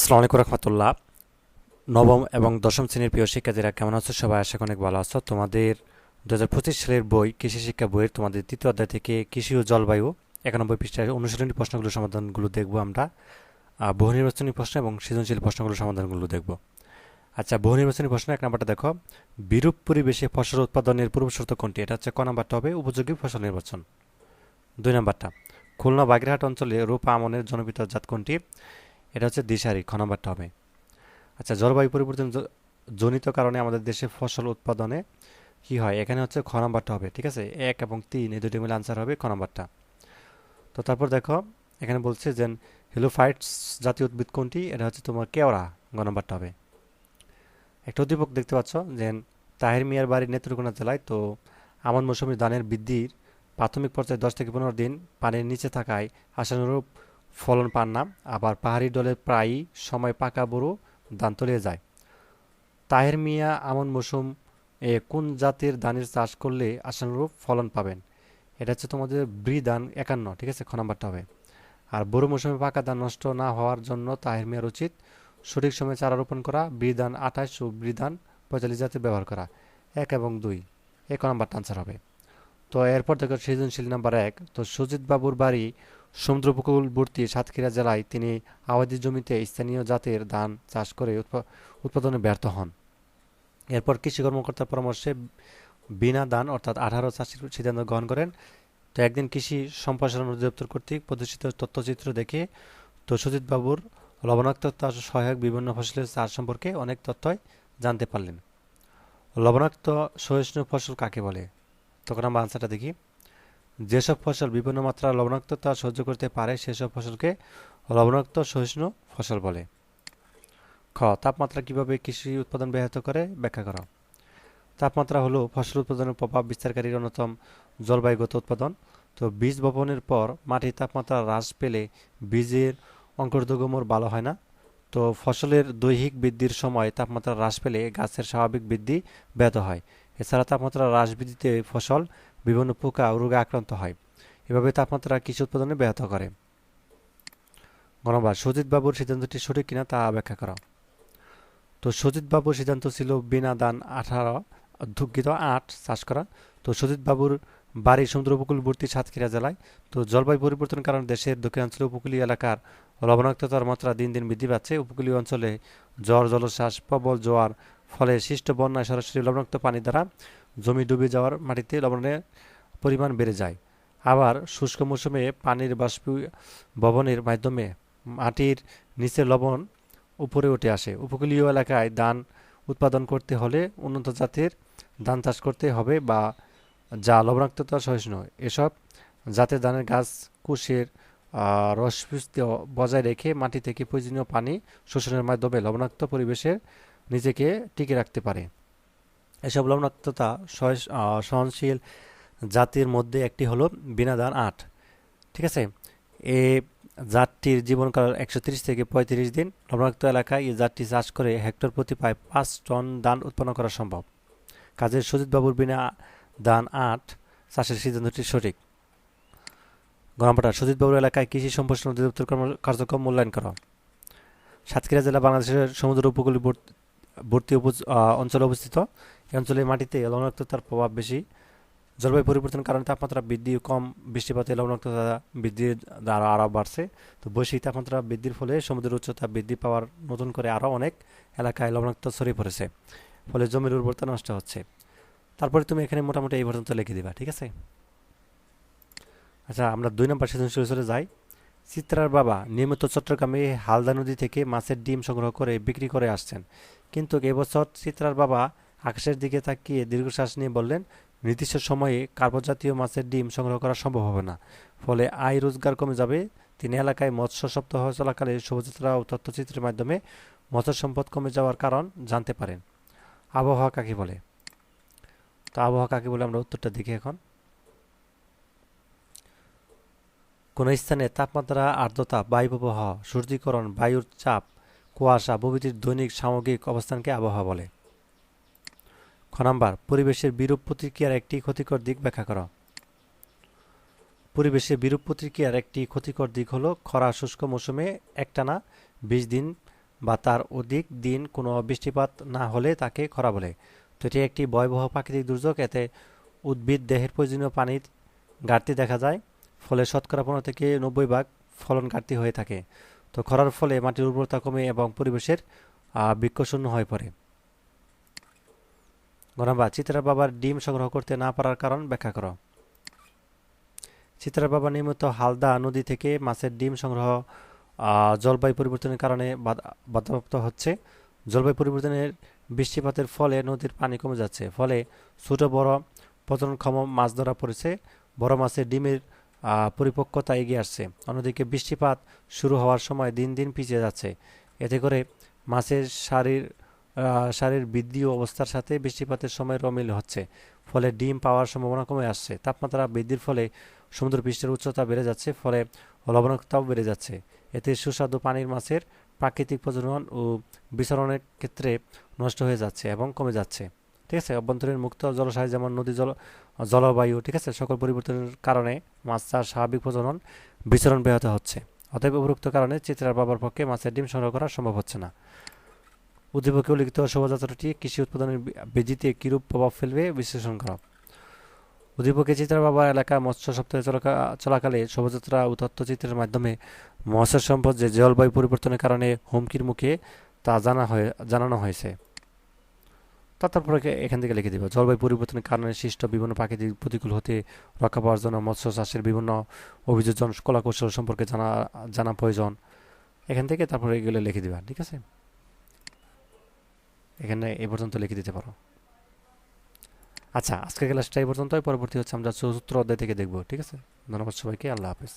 আসসালামু রহমতুল্লাহ। নবম এবং দশম শ্রেণির প্রিয় শিক্ষার্থীরা কেমন আছো? সবাই আশা অনেক ভালো আছো। তোমাদের দু হাজার পঁচিশ সালের বই কৃষি শিক্ষা বইয়ের তোমাদের তৃতীয় অধ্যায় থেকে কৃষি ও জলবায়ু একানব্বই পৃষ্ঠায় অনুশীলনী প্রশ্নগুলোর সমাধানগুলো দেখব আমরা। বহু নির্বাচনী প্রশ্ন এবং সৃজনশীল প্রশ্নগুলোর সমাধানগুলো দেখব। আচ্ছা বহু নির্বাচনী প্রশ্ন, এক নাম্বারটা দেখো। বিরূপ পরিবেশে ফসল উৎপাদনের পূর্বশর্ত কোনটি? এটা হচ্ছে ক নাম্বারটা হবে উপযোগী ফসল নির্বাচন। দুই নাম্বারটা, খুলনা বাগেরহাট অঞ্চলে রূপা আমনের জনপিত জাত কোনটি? এটা হচ্ছে দিশারি, খ নাম্বারটা হবে। আচ্ছা জলবায়ু পরিবর্তন জনিত কারণে আমাদের দেশে ফসল উৎপাদনে কি হয়? এখানে হচ্ছে খ নাম্বারটা হবে, ঠিক আছে? এক এবং তিন, এই দুটি মিলে আনসার হবে খ নাম্বারটা। তো তারপর দেখো, এখানে বলছে যে হিলোফাইটস জাতীয় উদ্ভিদ কোনটি? এটা হচ্ছে তোমার কেওড়া, গ নাম্বারটা হবে। একটা উদ্দীপক দেখতে পাচ্ছ যে তাহের মিয়ার বাড়ি নেত্রকোনা জেলায়, তো আমন মৌসুমী ধানের বৃদ্ধির প্রাথমিক পর্যায়ে দশ থেকে পনেরো দিন পানির নিচে থাকায় আশানুরূপ ফলন পান না, আবার পাহাড়ি দলের প্রায়ই সময় পাকা বুড়ো ধান তলিয়ে যায়। তাহের মিয়া আমন মৌসুম এ কোন জাতের ধানের চাষ করলে আশানুরূপ ফলন পাবেন? এটা হচ্ছে তোমাদের ব্রি ধান একান্ন, ঠিক আছে? খ নাম্বারটা হবে। আর বড় মৌসুমে পাকা ধান নষ্ট না হওয়ার জন্য তাহের মিয়ার উচিত সঠিক সময়ে চারা রোপণ করা ব্রি ধান আঠাশ ও ব্রি ধান পঁয়তাল্লিশ জাতের ব্যবহার করা। এক এবং দুই এক নাম্বারটা আনসার হবে। তো এরপর দেখো সৃজনশীল নাম্বার এক, তো সুজিত বাবুর বাড়ি সমুদ্র উপকূলবর্তী সাতক্ষীরা জেলায় তিনি আবাদি জমিতে স্থানীয় জাতের ধান চাষ করে উৎপা- উৎপাদনে ব্যর্থ হন। এরপর কৃষি কর্মকর্তার পরামর্শে বিনা দান অর্থাৎ আঠারো চাষির সিদ্ধান্ত গ্রহণ করেন। তো একদিন কৃষি সম্প্রসারণ অধিদপ্তর কর্তৃক প্রদর্শিত তথ্যচিত্র দেখে তো সুজিত বাবুর লবণাক্ততা সহায়ক বিভিন্ন ফসলের চাষ সম্পর্কে অনেক তথ্যই জানতে পারলেন। লবণাক্ত সহিষ্ণু ফসল কাকে বলে? তখন আমরা আনসারটা দেখি। যেসব ফসল বিভিন্ন মাত্রার লবণাক্ততা সহ্য করতে পারে, সেসব ফসলকে লবণাক্ত সহিষ্ণু ফসল বলে। খ, তাপমাত্রা কীভাবে কৃষি উৎপাদন ব্যাহত করে, ব্যাখ্যা করা। তাপমাত্রা হলো ফসল উৎপাদনের প্রভাব বিস্তারকারীর অন্যতম জলবায়ুগত উৎপাদন। তো বীজ বপনের পর মাটির তাপমাত্রা হ্রাস পেলে বীজের অঙ্কুরোদ্গমর ভালো হয় না। তো ফসলের দৈহিক বৃদ্ধির সময় তাপমাত্রা হ্রাস পেলে গাছের স্বাভাবিক বৃদ্ধি ব্যাহত হয়। এছাড়া তাপমাত্রা হ্রাস বৃদ্ধিতে ফসল বিভিন্ন পোকা ও রোগে আক্রান্ত হয়। এভাবে তাপমাত্রা কৃষি উৎপাদনে ব্যাহত করে। গণবার বাবুর সিদ্ধান্তটি সঠিক কিনা তা ব্যাখ্যা করা। তো বাবুর সিদ্ধান্ত ছিল বিনা দান আঠারো, দুঃখিত আট, চাষ করা। তো বাবুর বাড়ি সমুদ্র উপকূলবর্তী সাতক্ষীরা জেলায়। তো জলবায়ু পরিবর্তনের কারণে দেশের দক্ষিণাঞ্চলীয় উপকূলীয় এলাকার লবণাক্ততার মাত্রা দিন দিন বৃদ্ধি পাচ্ছে। উপকূলীয় অঞ্চলে জ্বর জলোচ্ছ্বাস, প্রবল জোয়ার ফলে সৃষ্ট বন্যায় সরাসরি লবণাক্ত পানি দ্বারা জমি ডুবে যাওয়ার মাটিতে লবণের পরিমাণ বেড়ে যায়। আবার শুষ্ক মৌসুমে পানির বাষ্পীভবনের মাধ্যমে মাটির নিচে লবণ উপরে উঠে আসে। উপকূলীয় এলাকায় ধান উৎপাদন করতে হলে উন্নত জাতের ধান চাষ করতে হবে বা যা লবণাক্ততা সহিষ্ণু। এসব জাতের ধানের গাছ, কুশের রসপুষ্টি বজায় রেখে মাটি থেকে প্রয়োজনীয় পানি শোষণের মাধ্যমে লবণাক্ত পরিবেশের নিজেকে টিকে রাখতে পারে। এসব লবণাক্ততা সহনশীল জাতির মধ্যে একটি হলো বিনাদান আট। ঠিক আছে? এ জাতটির জীবনকাল একশো থেকে পঁয়ত্রিশ দিন। লবণাক্ত এলাকায় এই জাতটি চাষ করে হেক্টর প্রতি প্রায় পাঁচ টন ধান উৎপন্ন করা সম্ভব। কাজে সুজিতবাবুর বিনা দান আট চাষের সিদ্ধান্তটি সঠিক। গণপাটা সুজিতবাবুর এলাকায় কৃষি সম্প্রসারণ অধিদপ্তর কর্ম- কার্যক্রম মূল্যায়ন করা। সাতক্ষীরা জেলা বাংলাদেশের সমুদ্র উপকূলবর্তী আহ, অঞ্চলে অবস্থিত। এই অঞ্চলের মাটিতে লবণাক্ততার প্রভাব বেশি। জলবায়ু পরিবর্তনের কারণে তাপমাত্রা বৃদ্ধি কম বৃষ্টিপাতে লবণাক্ততা বৃদ্ধির দ্বারা আরও বাড়ছে। তো বৈশ্বিক তাপমাত্রা বৃদ্ধির ফলে সমুদ্রের উচ্চতা বৃদ্ধি পাওয়ার নতুন করে আরও অনেক এলাকায় লবণাক্ত ছড়িয়ে পড়েছে। ফলে জমির উর্বরতা নষ্ট হচ্ছে। তারপরে তুমি এখানে মোটামুটি এই পর্যন্ত লিখে দিবা ঠিক আছে? আচ্ছা আমরা দুই নম্বর সৃজনশীল চলে যাই। চিত্রার বাবা নিয়মিত চট্টগ্রামে হালদা নদী থেকে মাছের ডিম সংগ্রহ করে বিক্রি করে আসছেন। কিন্তু এবছর চিত্রার বাবা আকাশের দিকে তাকিয়ে দীর্ঘশ্বাস নিয়ে বললেন, নির্দিষ্ট সময়ে কার্বন জাতীয় মাছের ডিম সংগ্রহ করা সম্ভব হবে না। ফলে আয় রোজগার কমে যাবে। তিনি এলাকায় মৎস্য সপ্তাহ চলাকালে শোভাযাত্রা ও তথ্যচিত্রের মাধ্যমে মৎস্য সম্পদ কমে যাওয়ার কারণ জানতে পারেন। আবহাওয়া কাকে বলে? তো আবহাওয়া কাকে বলে আমরা উত্তরটা দেখি এখন। কোন স্থানে তাপমাত্রা, আর্দ্রতা বায়ু প্রবাহ সূর্যীকরণ, বায়ুর চাপ, কুয়াশা প্রভৃতির দৈনিক সামগ্রিক অবস্থানকে আবহাওয়া বলে। খ নাম্বার, পরিবেশের বিরূপ প্রতিক্রিয়ার একটি ক্ষতিকর দিক ব্যাখ্যা করো। পরিবেশে বিরূপ প্রতিক্রিয়ার একটি ক্ষতিকর দিক হল খরা শুষ্ক মৌসুমে একটানা বিশ দিন বা তার অধিক দিন কোনো বৃষ্টিপাত না হলে তাকে খরা বলে। তো এটি একটি ভয়াবহ প্রাকৃতিক দুর্যোগ, এতে উদ্ভিদ, দেহের প্রয়োজনীয় পানির ঘাটতি দেখা যায়। ফলে শতকরা পনেরো থেকে নব্বই ভাগ ফলন ঘাটতি হয়ে থাকে। তো খরার ফলে মাটির উর্বরতা কমে এবং পরিবেশের বৃক্ষশূন্য হয়ে পড়ে। গণবা চিত্রা বাবার ডিম সংগ্রহ করতে না পারার কারণ ব্যাখ্যা করো। চিত্রা বাবা নিয়মিত হালদা নদী থেকে মাছের ডিম সংগ্রহ জলবায়ু পরিবর্তনের কারণে বাধা- বাধাপ্রাপ্ত হচ্ছে। জলবায়ু পরিবর্তনের বৃষ্টিপাতের ফলে নদীর পানি কমে যাচ্ছে। ফলে ছোট বড় প্রজননক্ষম মাছ ধরা পড়েছে। বড় মাছের ডিমের পরিপক্কতা এগিয়ে আসছে। অন্যদিকে বৃষ্টিপাত শুরু হওয়ার সময় দিন দিন পিছিয়ে যাচ্ছে। এতে করে মাছের শারীর শারীর বৃদ্ধি অবস্থার সাথে বৃষ্টিপাতের সময় অমিল হচ্ছে। ফলে ডিম পাওয়ার সম্ভাবনা কমে আসছে। তাপমাত্রা বৃদ্ধির ফলে সমুদ্র পৃষ্ঠের উচ্চতা বেড়ে যাচ্ছে, ফলে লবণাক্ততাও বেড়ে যাচ্ছে। এতে সুস্বাদু পানির মাছের প্রাকৃতিক প্রজনন ও বিচরণের ক্ষেত্রে নষ্ট হয়ে যাচ্ছে এবং কমে যাচ্ছে। ঠিক আছে, অভ্যন্তরীণ মুক্ত জলাশয় যেমন নদী, জল, জলবায়ু, ঠিক আছে, সকল পরিবর্তনের কারণে মাছ চাষ স্বাভাবিক প্রজনন, বিচরণ ব্যাহত হচ্ছে। অতএব উপরোক্ত কারণে চিত্রার বাবার পক্ষে মাছের ডিম সংগ্রহ করা সম্ভব হচ্ছে না। উদ্দীপকে উল্লিখিত শোভাযাত্রাটি কৃষি উৎপাদনের বৃদ্ধিতে কিরূপ প্রভাব ফেলবে বিশ্লেষণ করা। উদ্দীপকে চিত্রার বাবা এলাকা মৎস্য সপ্তাহে চলাকা- চলাকালে শোভাযাত্রা ও তথ্যচিত্রের মাধ্যমে মৎস্য সম্পদ যে জলবায়ু পরিবর্তনের কারণে হুমকির মুখে তা জানা হয়ে, জানানো হয়েছে। তারপরে এখান থেকে লিখে দিব। জলবায়ু পরিবর্তনের কারণে সৃষ্ট বিভিন্ন প্রাকৃতিক প্রতিকূল হতে রক্ষা পাওয়ার জন্য মৎস্য চাষের বিভিন্ন অভিযোজন কলাকৌশল সম্পর্কে জানা জানা প্রয়োজন। এখান থেকে তারপরে এগুলো লিখে দিবা, ঠিক আছে? এখানে এ পর্যন্ত লিখে দিতে পারো। আচ্ছা আজকের ক্লাসটা এই পর্যন্তই। পরবর্তী হচ্ছে আমরা চতুর্থ অধ্যায় থেকে দেখব, ঠিক আছে? ধন্যবাদ সবাইকে। আল্লাহ হাফেজ।